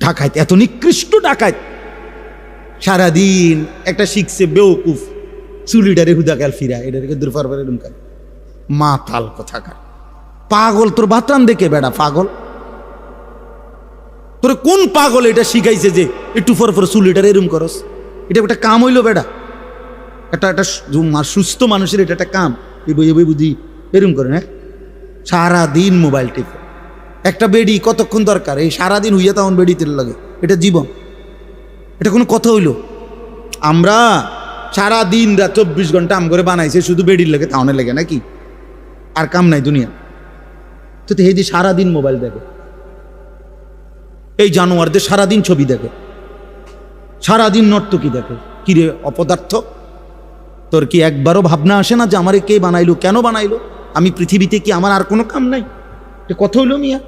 ডাকাইত এত নিকৃষ্ট ডাকাইত সারাদিন একটা শিখছে বেউকুফ চুলিটারে হুদা কাল ফিরা এটাকে মা তাল কোথাকার। পাগল, তোর বাতান দেখে বেড়া পাগল। তোর কোন পাগল এটা শিখাইছে যে একটু পর পর চুলিটারে এরম করস? এটা একটা কাম হইল বেড়া। একটা একটা সুস্থ মানুষের এটা একটা কাম। এই বই বই বুঝি এরম করে না সারাদিন মোবাইল টিপে। একটা বেডি কতক্ষণ দরকার? এই সারাদিন হইয়া তখন বেডি তেল লাগে। এটা জীবন। এটা কোনো কথা হইল? আমরা সারা দিন রাত চব্বিশ ঘণ্টা আম করে বানাইছে, শুধু বেডির লাগে তাহলে লাগে নাকি? আর কাম নাই দুনিয়া তো তো হেদি সারাদিন মোবাইল দেখে, এই জানোয়ারদের সারাদিন ছবি দেখে, সারাদিন নর্তকি দেখে কিরে অপদার্থ? তোর কি একবারও ভাবনা আসে না যে আমারে কে বানাইলো, কেন বানাইলো? আমি পৃথিবীতে কি আমার আর কোনো কাম নাই? কথা হইল মিয়া?